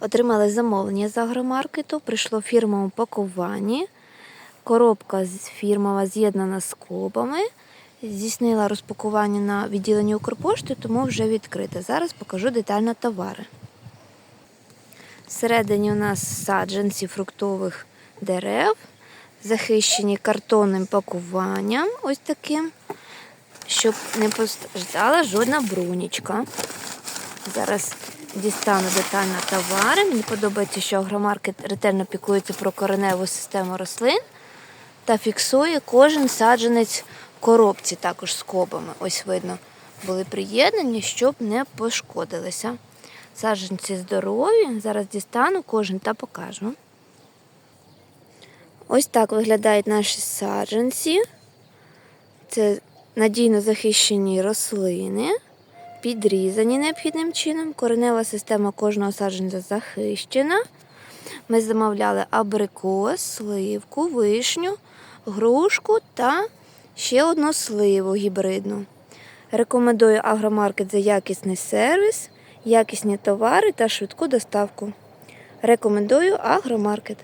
Отримали замовлення з агромаркету, прийшло в фірмовому пакуванні. Коробка фірмова з'єднана з колбами. Здійснила розпакування на відділенні Укрпошти, тому вже відкрита. Зараз покажу детально товари. Всередині у нас саджанці фруктових дерев, захищені картонним пакуванням, ось таким, щоб не постраждала жодна брунічка. Зараз дістану детально товари. Мені подобається, що агромаркет ретельно піклується про кореневу систему рослин та фіксує кожен саджанець в коробці, також з кобами. Ось видно, були приєднані, щоб не пошкодилися. Саджанці здорові. Зараз дістану кожен та покажу. Ось так виглядають наші саджанці. Це надійно захищені рослини, підрізані необхідним чином. Коренева система кожного саджанця захищена. Ми замовляли абрикос, сливку, вишню, грушку та ще одну сливу гібридну. Рекомендую агромаркет за якісний сервіс, якісні товари та швидку доставку. Рекомендую агромаркет.